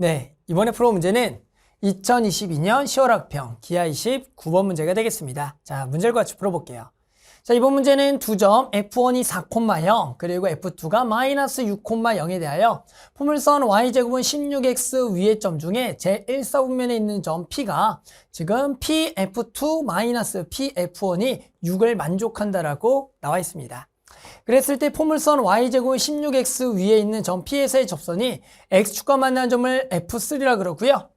네, 이번에 풀어 문제는 2022년 10월 학평 기하 29번 문제가 되겠습니다. 자, 문제를 같이 풀어볼게요. 자, 이번 문제는 두 점 F1이 4,0 그리고 F2가 마이너스 6,0에 대하여 포물선 Y제곱은 16X 위의 점 중에 제1사분면에 있는 점 P가 지금 PF2 마이너스 PF1이 6을 만족한다라고 나와 있습니다. 그랬을 때 포물선 y제곱은 16x 위에 있는 점 P에서의 접선이 x축과 만나는 점을 F3라 그러고요.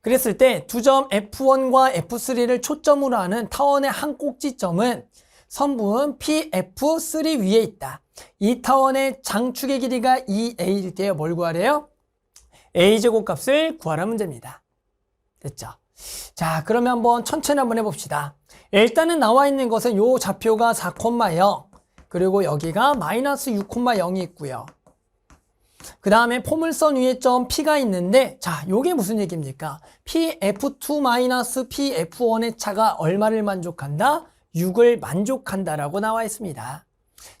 그랬을 때 두 점 F1과 F3를 초점으로 하는 타원의 한 꼭지점은 선분 PF3 위에 있다. 이 타원의 장축의 길이가 2a일 때에 뭘 구하래요? a제곱 값을 구하라 문제입니다. 됐죠? 자, 그러면 한번 천천히 한번 해봅시다. 일단은 나와 있는 것은 요 좌표가 4,0 그리고 여기가 마이너스 6,0이 있고요. 그 다음에 포물선 위에 점 P가 있는데 자, 요게 무슨 얘기입니까? PF2 마이너스 PF1의 차가 얼마를 만족한다? 6을 만족한다라고 나와 있습니다.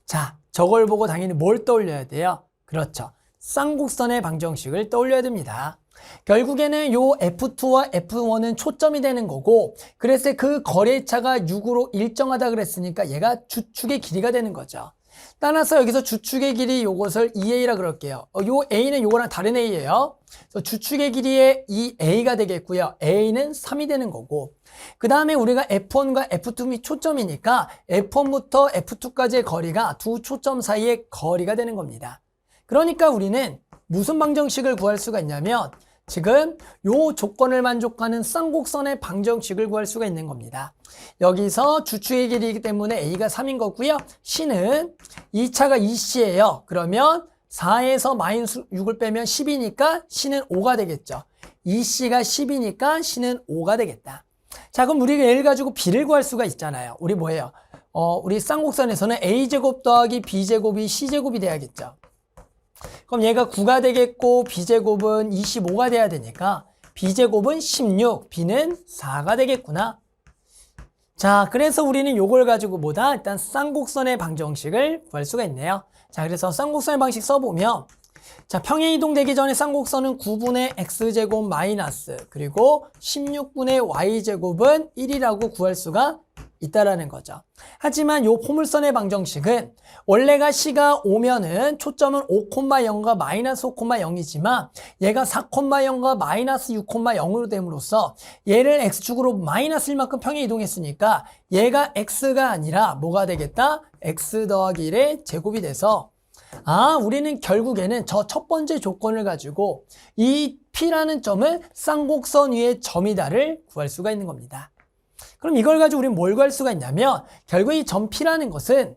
자, 저걸 보고 당연히 뭘 떠올려야 돼요? 그렇죠. 쌍곡선의 방정식을 떠올려야 됩니다. 결국에는 요 F2와 F1은 초점이 되는 거고 그래서 그 거래차가 6으로 일정하다 그랬으니까 얘가 주축의 길이가 되는 거죠. 따라서 여기서 주축의 길이 요것을 2a라 그럴게요. 어, 요 a는 요거랑 다른 a예요. 주축의 길이의 2a가 되겠고요. a는 3이 되는 거고 그 다음에 우리가 F1과 F2 및 초점이니까 F1부터 F2까지의 거리가 두 초점 사이의 거리가 되는 겁니다. 그러니까 우리는 무슨 방정식을 구할 수가 있냐면 지금 요 조건을 만족하는 쌍곡선의 방정식을 구할 수가 있는 겁니다. 여기서 주축의 길이기 때문에 A가 3인 거고요. C는 2차가 2C예요. 그러면 4에서 마이너스 6을 빼면 10이니까 C는 5가 되겠죠. 2C가 10이니까 C는 5가 되겠다. 자, 그럼 우리가 얘를 가지고 B를 구할 수가 있잖아요. 우리 뭐예요? 어, 우리 쌍곡선에서는 A제곱 더하기 B제곱이 C제곱이 돼야겠죠. 그럼 얘가 9가 되겠고 b제곱은 25가 돼야 되니까 b제곱은 16, b는 4가 되겠구나. 자, 그래서 우리는 요걸 가지고 뭐다? 일단 쌍곡선의 방정식을 구할 수가 있네요. 자, 그래서 쌍곡선의 방식 써보면 자, 평행 이동 되기 전에 쌍곡선은 9분의 x제곱 마이너스 그리고 16분의 y제곱은 1이라고 구할 수가 있다라는 거죠. 하지만 요 포물선의 방정식은 원래가 C가 오면은 초점은 5,0과 마이너스 5,0이지만 얘가 4,0과 마이너스 6,0으로 됨으로써 얘를 X축으로 마이너스 1만큼 평행 이동했으니까 얘가 X가 아니라 뭐가 되겠다? X 더하기 1의 제곱이 돼서 아, 우리는 결국에는 저 첫 번째 조건을 가지고 이 P라는 점을 쌍곡선 위의 점이다를 구할 수가 있는 겁니다. 그럼 이걸 가지고 우리는 뭘 구할 수가 있냐면 결국 이 점 P라는 것은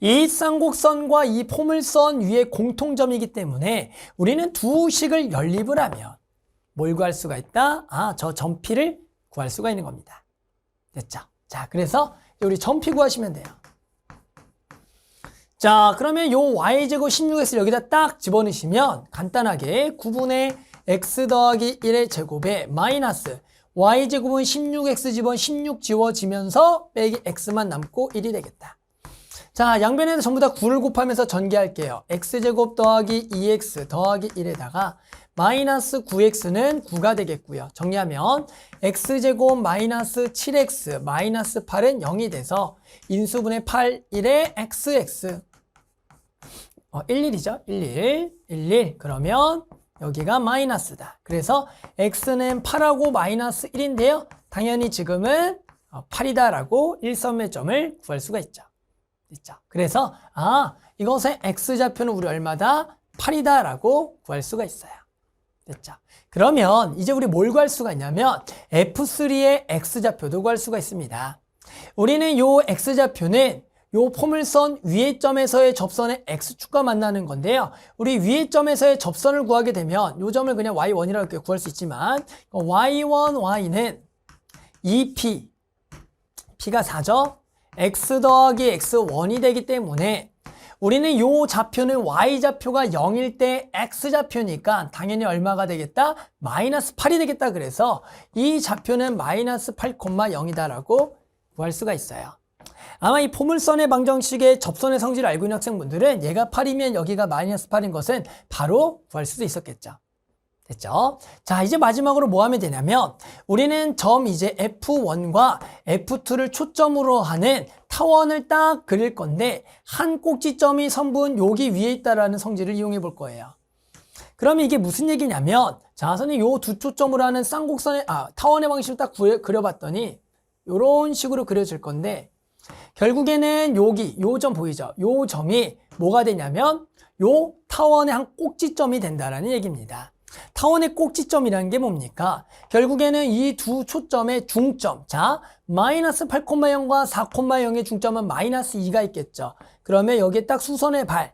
이 쌍곡선과 이 포물선 위의 공통점이기 때문에 우리는 두 식을 연립을 하면 뭘 구할 수가 있다? 아, 저 점 P를 구할 수가 있는 겁니다. 됐죠? 자, 그래서 우리 점 P 구하시면 돼요. 자, 그러면 요 y제곱 16x를 여기다 딱 집어넣으시면 간단하게 9분의 x 더하기 1의 제곱에 마이너스 y제곱은 16x 집어 16 지워지면서 빼기 x만 남고 1이 되겠다. 자, 양변에는 전부 다 9를 곱하면서 전개할게요. x제곱 더하기 2x 더하기 1에다가 마이너스 9x는 9가 되겠고요. 정리하면 x제곱 마이너스 7x 마이너스 8은 0이 돼서 인수분의 8, 1의 xx 어, 11이죠. 11, 11 그러면 여기가 마이너스다. 그래서 x는 8하고 마이너스 1인데요. 당연히 지금은 8이다라고 일선의 점을 구할 수가 있죠. 있죠. 그래서 아 이것의 x좌표는 우리 얼마다? 8이다라고 구할 수가 있어요. 됐죠? 그러면 이제 우리 뭘 구할 수가 있냐면 f3의 x좌표도 구할 수가 있습니다. 우리는 요 x좌표는 요 포물선 위의 점에서의 접선의 x축과 만나는 건데요. 우리 위의 점에서의 접선을 구하게 되면 요 점을 그냥 y1이라고 구할 수 있지만 y1, y는 2p, p가 4죠? x 더하기 x1이 되기 때문에 우리는 요 좌표는 y좌표가 0일 때 x좌표니까 당연히 얼마가 되겠다? 마이너스 8이 되겠다 그래서 이 좌표는 마이너스 8,0이다라고 구할 수가 있어요. 아마 이 포물선의 방정식의 접선의 성질을 알고 있는 학생분들은 얘가 8이면 여기가 마이너스 8인 것은 바로 구할 수도 있었겠죠. 됐죠? 자, 이제 마지막으로 뭐 하면 되냐면 우리는 점 이제 F1과 F2를 초점으로 하는 타원을 딱 그릴 건데 한 꼭지점이 선분 여기 위에 있다라는 성질을 이용해 볼 거예요. 그러면 이게 무슨 얘기냐면 자, 선생님 요 두 초점으로 하는 쌍곡선의 아, 타원의 방식을 딱 구해- 그려봤더니 요런 식으로 그려질 건데 결국에는 여기 요 점 보이죠? 요 점이 뭐가 되냐면 요 타원의 한 꼭지점이 된다라는 얘기입니다. 타원의 꼭지점이라는 게 뭡니까? 결국에는 이 두 초점의 중점. 자, 마이너스 8,0과 4,0의 중점은 마이너스 2가 있겠죠. 그러면 여기에 딱 수선의 발.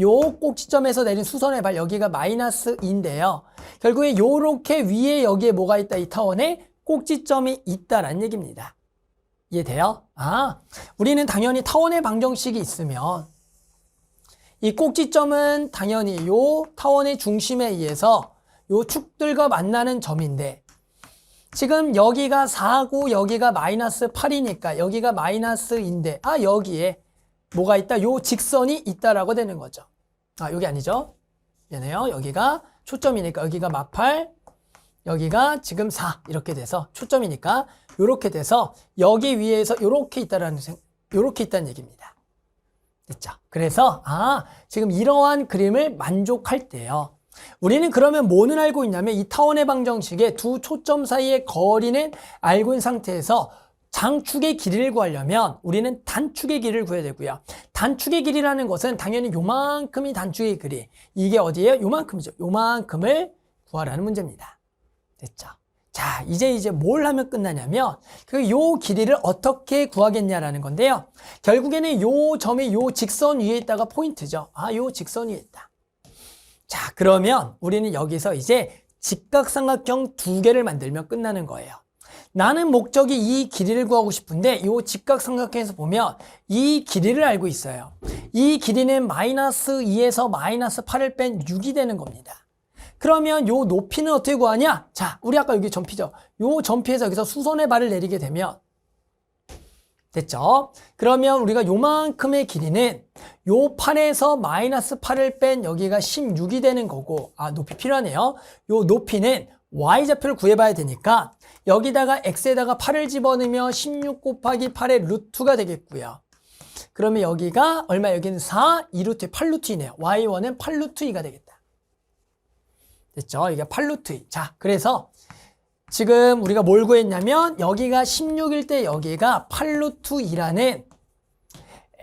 요 꼭지점에서 내린 수선의 발 여기가 마이너스 2인데요. 결국에 요렇게 위에 여기에 뭐가 있다? 이 타원에 꼭지점이 있다라는 얘기입니다. 이해돼요? 아, 우리는 당연히 타원의 방정식이 있으면 이 꼭지점은 당연히 요 타원의 중심에 의해서 요 축들과 만나는 점인데 지금 여기가 4고 여기가 마이너스 8이니까 여기가 마이너스인데 아 여기에 뭐가 있다? 요 직선이 있다라고 되는 거죠. 아 여기 아니죠? 얘네요. 여기가 초점이니까 여기가 마팔 여기가 지금 4 이렇게 돼서 초점이니까 이렇게 돼서 여기 위에서 이렇게 있다라는 생 이렇게 있다는 얘기입니다. 됐죠? 그래서 아 지금 이러한 그림을 만족할 때요. 우리는 그러면 뭐는 알고 있냐면 이 타원의 방정식의 두 초점 사이의 거리는 알고 있는 상태에서 장축의 길이를 구하려면 우리는 단축의 길이를 구해야 되고요. 단축의 길이라는 것은 당연히 요만큼이 단축의 길이. 이게 어디예요? 요만큼이죠. 요만큼을 구하라는 문제입니다. 됐죠? 자, 이제 이제 뭘 하면 끝나냐면 그 요 길이를 어떻게 구하겠냐라는 건데요. 결국에는 요 점이 요 직선 위에 있다가 포인트죠. 아, 요 직선 위에 있다. 자, 그러면 우리는 여기서 이제 직각삼각형 두 개를 만들면 끝나는 거예요. 나는 목적이 이 길이를 구하고 싶은데 이 직각삼각형에서 보면 이 길이를 알고 있어요. 이 길이는 마이너스 2에서 마이너스 8을 뺀 6이 되는 겁니다. 그러면 요 높이는 어떻게 구하냐? 자, 우리 아까 여기 점피죠. 요 점피에서 여기서 수선의 발을 내리게 되면 됐죠? 그러면 우리가 요만큼의 길이는 요 8에서 마이너스 8을 뺀 여기가 16이 되는 거고 아 높이 필요하네요. 요 높이는 y좌표를 구해봐야 되니까 여기다가 x에다가 8을 집어넣으면 16 곱하기 8의 루트가 되겠고요. 그러면 여기가 얼마 여기는 4, 2루트 8루트 이네요. y1은 8루트 2가 되겠다. 됐죠? 이게 8루트 2. 자, 그래서 지금 우리가 뭘 구했냐면 여기가 16일 때 여기가 8루트 2라는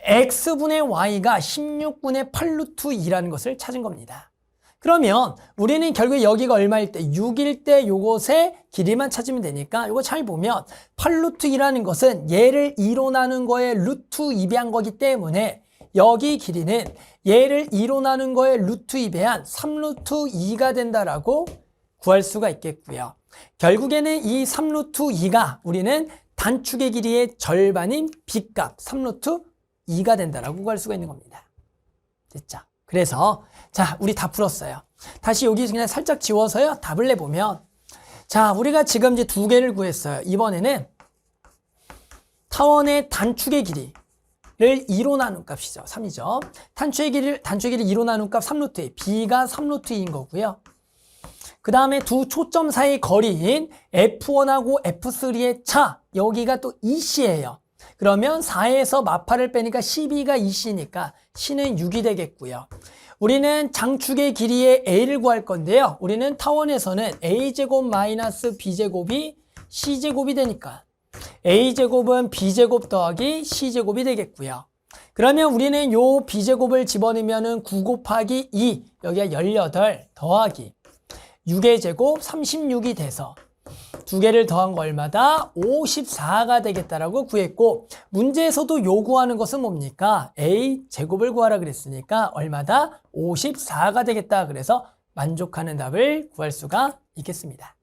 x분의 y가 16분의 8루트 2라는 것을 찾은 겁니다. 그러면 우리는 결국에 여기가 얼마일 때 6일 때 요것의 길이만 찾으면 되니까 이거 잘 보면 8루트 2라는 것은 얘를 2로 나눈 거에 루트 2배한 거기 때문에 여기 길이는 얘를 2로 나눈 거에 루트 2 배한 3루트 2가 된다라고 구할 수가 있겠고요. 결국에는 이 3루트 2가 우리는 단축의 길이의 절반인 b값 3루트 2가 된다라고 구할 수가 있는 겁니다. 됐죠? 그래서 자, 우리 다 풀었어요. 다시 여기 그냥 살짝 지워서요. 답을 내보면 자, 우리가 지금 이제 두 개를 구했어요. 이번에는 타원의 단축의 길이 를 2로 나눈 값이죠. 3이죠. 단축의 길이를 단축의 길이 2로 나눈 값 3루트 2. b가 3루트 2인 거고요. 그 다음에 두 초점 사이 거리인 F1하고 F3의 차, 여기가 또 2C예요. 그러면 4에서 마파를 빼니까 12가 2C니까 C는 6이 되겠고요. 우리는 장축의 길이의 A를 구할 건데요. 우리는 타원에서는 A제곱 마이너스 B제곱이 C제곱이 되니까 A제곱은 B제곱 더하기 C제곱이 되겠고요. 그러면 우리는 요 B제곱을 집어넣으면 9 곱하기 2, 여기가 18 더하기 6의 제곱 36이 돼서 두 개를 더한 거 얼마다? 54가 되겠다라고 구했고 문제에서도 요구하는 것은 뭡니까? a 제곱을 구하라 그랬으니까 얼마다? 54가 되겠다. 그래서 만족하는 답을 구할 수가 있겠습니다.